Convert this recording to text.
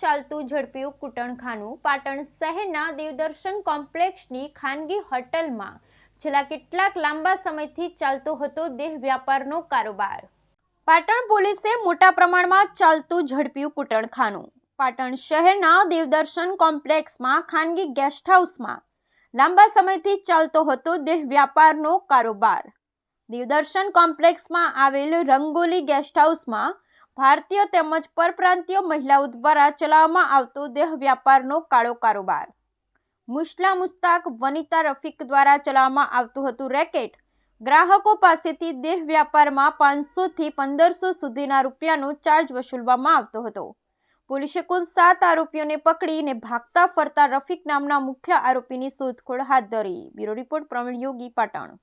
ચાલતું ઝડપ્યું કૂટણખાનું પાટણ શહેરના દેવદર્શન કોમ્પ્લેક્ષની ખાનગી હોટલમાં છેલ્લા કેટલાક લાંબા સમયથી ચાલતો હતો દેહ વ્યાપારનો કારોબાર. પાટણ પોલીસે મોટા પ્રમાણમાં ચાલતું ઝડપ્યું કૂટણખાનું પાટણ શહેરના દેવદર્શન કોમ્પ્લેક્ષમાં ખાનગી ગેસ્ટ હાઉસમાં લાંબા સમયથી ચાલતો હતો દેહ વ્યાપારનો કારોબાર. દેવદર્શન કોમ્પ્લેક્ષમાં આવેલ રંગોલી ગેસ્ટ હાઉસમાં ભારતીય તેમજ પરપ્રાંતીય મહિલાઓ દ્વારા ચલાવવામાં આવતો દેહ વ્યાપારનો કાળો કારોબાર. મુસ્લા મુસ્તાક વનિતા રફીક દ્વારા ચલાવવામાં આવતું હતું રેકેટ. ગ્રાહકો પાસેથી દેહ વ્યાપારમાં પાંચસોથી પંદરસો સુધીના રૂપિયાનો ચાર્જ વસૂલવામાં આવતો હતો. પોલીસે કુલ સાત આરોપીઓને પકડીને ભાગતા ફરતા રફીક નામના મુખ્ય આરોપીની શોધખોળ હાથ ધરી. Bureau report Pravin Yogi, Patan.